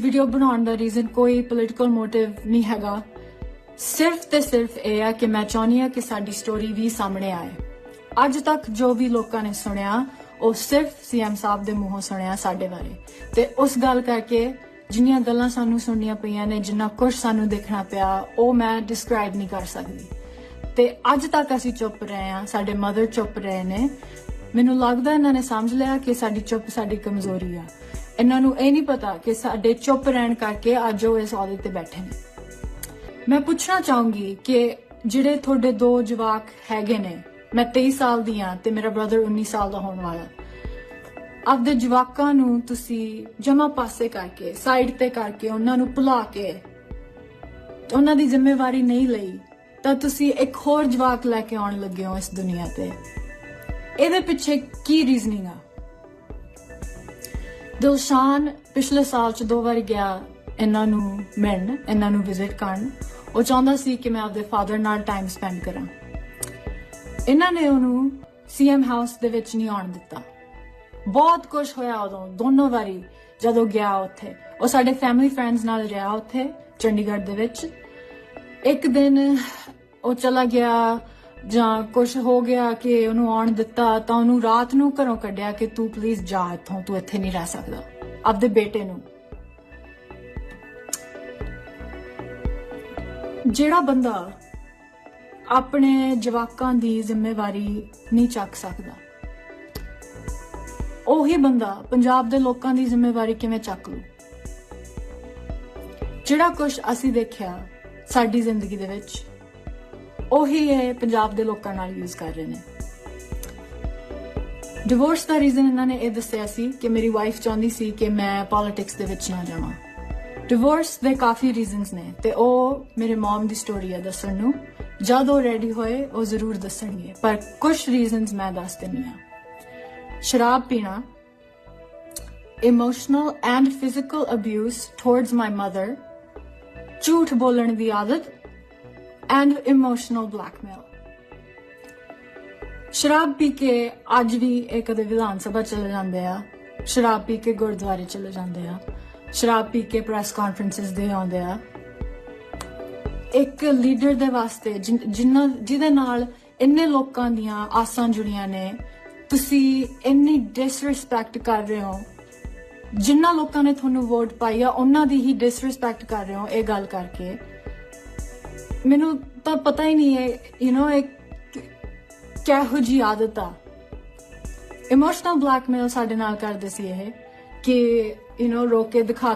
Video ਬਣਾਉਣ ਦਾ reason ਕੋਈ ਪੋਲਿਟੀਕਲ ਮੋਟਿਵ ਨਹੀਂ ਹੈਗਾ। ਸਿਰਫ ਤੇ ਸਿਰਫ ਇਹ ਆ ਕਿ ਮੈਂ ਚਾਹੁੰਦੀ ਆ ਕਿ ਸਾਡੀ ਸਟੋਰੀ ਵੀ ਸਾਹਮਣੇ ਆਏ। ਅੱਜ ਤੱਕ ਜੋ ਵੀ ਲੋਕਾਂ ਨੇ ਸੁਣਿਆ, ਉਹ ਸਿਰਫ ਸੀਐਮ ਸਾਹਿਬ ਦੇ ਮੂੰਹੋਂ ਸੁਣਿਆ ਸਾਡੇ ਬਾਰੇ। ਤੇ ਉਸ ਗੱਲ ਕਰਕੇ ਜਿੰਨੀਆਂ ਗੱਲਾਂ ਸਾਨੂੰ ਸੁਣਨੀਆਂ ਪਈਆਂ ਨੇ, ਜਿੰਨਾ ਕੁਝ ਸਾਨੂੰ ਦੇਖਣਾ ਪਿਆ, ਉਹ ਮੈਂ ਡਿਸਕ੍ਰਾਈਬ ਨਹੀਂ ਕਰ ਸਕਦੀ। ਤੇ ਅੱਜ ਤੱਕ ਅਸੀਂ ਚੁੱਪ ਰਹੇ ਆ ਸਾਡੇ ਮਦਰ ਚੁੱਪ ਰਹੇ ਨੇ। ਮੈਨੂੰ ਲੱਗਦਾ ਇਹਨਾਂ ਨੇ ਸਮਝ ਲਿਆ ਕਿ ਸਾਡੀ ਚੁੱਪ ਸਾਡੀ ਕਮਜ਼ੋਰੀ ਆ। ਇਹਨਾਂ ਨੂੰ ਇਹ ਨਹੀਂ ਪਤਾ ਕਿ ਸਾਡੇ ਚੁੱਪ ਰਹਿਣ ਕਰਕੇ ਅੱਜ ਉਹ ਇਸ ਅਹੁਦੇ ਤੇ ਬੈਠੇ ਨੇ। ਮੈਂ ਪੁੱਛਣਾ ਚਾਹੂੰਗੀ ਕਿ ਜਿਹੜੇ ਤੁਹਾਡੇ ਦੋ ਜਵਾਕ ਹੈਗੇ ਨੇ, ਮੈਂ 23 ਸਾਲ ਦੀ ਆ ਤੇ ਮੇਰਾ ਬ੍ਰਦਰ 19 ਸਾਲ ਦਾ ਹੋਣ ਵਾਲਾ। ਆਪਦੇ ਜਵਾਕਾਂ ਨੂੰ ਤੁਸੀਂ ਜਮਾ ਪਾਸੇ ਕਰਕੇ ਸਾਈਡ ਤੇ ਕਰਕੇ ਉਹਨਾਂ ਨੂੰ ਭੁਲਾ ਕੇ ਉਹਨਾਂ ਦੀ ਜ਼ਿੰਮੇਵਾਰੀ ਨਹੀਂ ਲਈ, ਤਾਂ ਤੁਸੀਂ ਇੱਕ ਹੋਰ ਜਵਾਕ ਲੈ ਕੇ ਆਉਣ ਲੱਗੇ ਹੋ ਇਸ ਦੁਨੀਆ ਤੇ। ਇਹਦੇ ਪਿੱਛੇ ਕੀ ਰੀਜ਼ਨਿੰਗ ਆ? ਦਿਲਸ਼ਾਨ ਪਿਛਲੇ ਸਾਲ ਚ ਦੋ ਵਾਰ ਗਿਆ ਇਹਨਾਂ ਨੂੰ ਮਿਲਣ, ਇਹਨਾਂ ਨੂੰ ਵਿਜ਼ਿਟ ਕਰਨ। ਉਹ ਚਾਹੁੰਦਾ ਸੀ ਕਿ ਮੈਂ ਆਪਦੇ ਫਾਦਰ ਨਾਲ ਟਾਈਮ ਸਪੈਂਡ ਕਰਾਂ। ਇਹਨਾਂ ਨੇ ਉਹਨੂੰ ਸੀਐਮ ਹਾਊਸ ਦੇ ਵਿੱਚ ਨਹੀਂ ਆਉਣ ਦਿੱਤਾ। ਬਹੁਤ ਕੁਝ ਹੋਇਆ ਉਦੋਂ, ਦੋਨੋਂ ਵਾਰੀ ਜਦੋਂ ਗਿਆ ਉੱਥੇ। ਉਹ ਸਾਡੇ ਫੈਮਿਲੀ ਫਰੈਂਡਸ ਨਾਲ ਰਿਹਾ ਉੱਥੇ, ਚੰਡੀਗੜ੍ਹ ਦੇ ਵਿੱਚ। ਇੱਕ ਦਿਨ ਉਹ ਚਲਾ ਗਿਆ ਜਾਂ ਕੁਝ ਹੋ ਗਿਆ ਕਿ ਉਹਨੂੰ ਆਉਣ ਦਿੱਤਾ, ਤਾਂ ਉਹਨੂੰ ਰਾਤ ਨੂੰ ਘਰੋਂ ਕੱਢਿਆ ਕਿ ਤੂੰ ਪਲੀਜ਼ ਜਾ ਇੱਥੋਂ, ਤੂੰ ਇੱਥੇ ਨਹੀਂ ਰਹਿ ਸਕਦਾ। ਆਪਦੇ ਬੇਟੇ ਨੂੰ। ਜਿਹੜਾ ਬੰਦਾ ਆਪਣੇ ਜਵਾਕਾਂ ਦੀ ਜ਼ਿੰਮੇਵਾਰੀ ਨਹੀਂ ਚੱਕ ਸਕਦਾ, ਉਹੀ ਬੰਦਾ ਪੰਜਾਬ ਦੇ ਲੋਕਾਂ ਦੀ ਜ਼ਿੰਮੇਵਾਰੀ ਕਿਵੇਂ ਚੱਕ ਲੂ? ਜਿਹੜਾ ਕੁਝ ਅਸੀਂ ਦੇਖਿਆ ਸਾਡੀ ਜ਼ਿੰਦਗੀ ਦੇ ਵਿੱਚ ਉਹੀ ਇਹ ਪੰਜਾਬ ਦੇ ਲੋਕਾਂ ਨਾਲ ਯੂਜ਼ ਕਰ ਰਹੇ ਨੇ। ਡਿਵੋਰਸ ਦਾ ਰੀਜ਼ਨ ਇਹਨਾਂ ਨੇ ਇਹ ਦੱਸਿਆ ਸੀ ਕਿ ਮੇਰੀ ਵਾਈਫ ਚਾਹੁੰਦੀ ਸੀ ਕਿ ਮੈਂ ਪੋਲਿਟਿਕਸ ਦੇ ਵਿੱਚ ਨਾ ਜਾਵਾਂ। ਡਿਵੋਰਸ ਦੇ ਕਾਫੀ ਰੀਜ਼ਨਸ ਨੇ ਤੇ ਉਹ ਮੇਰੇ ਮਮ ਦੀ ਸਟੋਰੀ ਹੈ ਦੱਸਣ ਨੂੰ। ਜਦ ਉਹ ਰੈਡੀ ਹੋਏ, ਉਹ ਜ਼ਰੂਰ ਦੱਸਣਗੇ, ਪਰ ਕੁਝ ਰੀਜ਼ਨਸ ਮੈਂ ਦੱਸ ਦਿੰਨੀ ਆ ਸ਼ਰਾਬ ਪੀਣਾ emotional and physical abuse towards my mother ਝੂਠ ਬੋਲਣ ਦੀ ਆਦਤ ਐਂਡ ਇਮੋਸ਼ਨਲ ਬਲੈਕਮੇਲ ਸ਼ਰਾਬ ਪੀ ਕੇ ਅੱਜ ਵੀ ਇਹ ਕਦੇ ਵਿਧਾਨ ਸਭਾ ਚਲੇ ਜਾਂਦੇ ਆ ਸ਼ਰਾਬ ਪੀ ਕੇ ਗੁਰਦੁਆਰੇ ਚਲੇ ਜਾਂਦੇ ਆ ਸ਼ਰਾਬ ਪੀ ਕੇ ਪ੍ਰੈਸ ਕਾਨਫਰੰਸਸ ਦੇ ਆਉਂਦੇ ਆ ਇੱਕ ਲੀਡਰ ਦੇ ਵਾਸਤੇ ਜਿਨ- ਜਿਨ੍ਹਾਂ ਜਿਹਦੇ ਨਾਲ ਇੰਨੇ ਲੋਕਾਂ ਦੀਆਂ ਆਸਾਂ ਜੁੜੀਆਂ ਨੇ ਤੁਸੀਂ ਇੰਨੀ ਡਿਸਰੈਸਪੈਕਟ ਕਰ ਰਹੇ ਹੋ ਜਿਨ੍ਹਾਂ ਲੋਕਾਂ ਨੇ ਤੁਹਾਨੂੰ ਵੋਟ ਪਾਈ ਆ ਉਹਨਾਂ ਦੀ ਹੀ ਡਿਸਰੈਸਪੈਕਟ ਕਰ ਰਹੇ ਹੋ ਇਹ ਗੱਲ ਕਰਕੇ ਮੈਨੂੰ ਤਾਂ ਪਤਾ ਹੀ ਨਹੀਂ ਹੈ ਯੂ نو ਇੱਕ ਕਿਹੋ ਜੀ ਆਦਤ ਆ ਇਮੋਸ਼ਨਲ ਬਲੈਕਮੇਲ ਸਾਡੇ ਨਾਲ ਕਰਦੇ ਸੀ ਇਹ ਕਿ ਯੂ نو ਰੋਕ ਕੇ ਦਿਖਾ